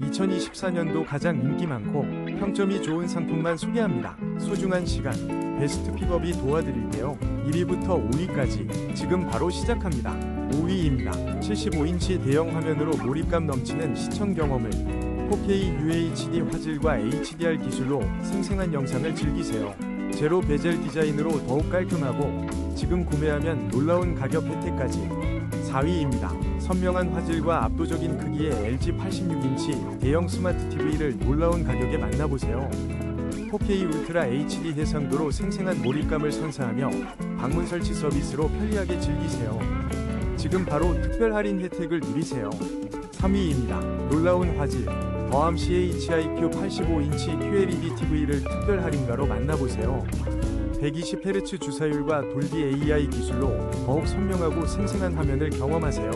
2024년도 가장 인기 많고 평점이 좋은 상품만 소개합니다. 소중한 시간, 베스트 픽업이 도와드릴게요. 1위부터 5위까지 지금 바로 시작합니다. 5위입니다. 75인치 대형 화면으로 몰입감 넘치는 시청 경험을 4K UHD 화질과 HDR 기술로 생생한 영상을 즐기세요. 제로 베젤 디자인으로 더욱 깔끔하고 지금 구매하면 놀라운 가격 혜택까지 4위입니다. 선명한 화질과 압도적인 크기의 LG 86인치 대형 스마트 TV를 놀라운 가격에 만나보세요. 4K 울트라 HD 해상도로 생생한 몰입감을 선사하며 방문 설치 서비스로 편리하게 즐기세요. 지금 바로 특별 할인 혜택을 누리세요. 3위입니다. 놀라운 화질 더함 CHIQ 85인치 QLED TV를 특별 할인가로 만나보세요. 120Hz 주사율과 돌비 AI 기술로 더욱 선명하고 생생한 화면을 경험하세요.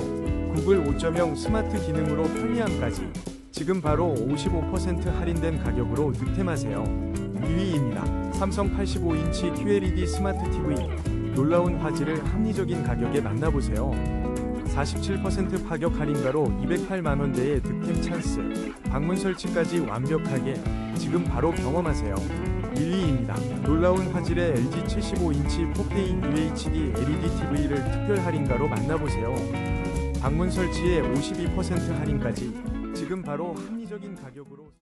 구글 5.0 스마트 기능으로 편리함까지 지금 바로 55% 할인된 가격으로 득템하세요. 2위입니다. 삼성 85인치 QLED 스마트 TV 놀라운 화질을 합리적인 가격에 만나보세요. 47% 파격 할인가로 208만 원대의 득템 찬스. 방문 설치까지 완벽하게 지금 바로 경험하세요. 1위입니다. 놀라운 화질의 LG 75인치 4K UHD LED TV를 특별 할인가로 만나보세요. 방문 설치에 52% 할인까지 지금 바로 합리적인 가격으로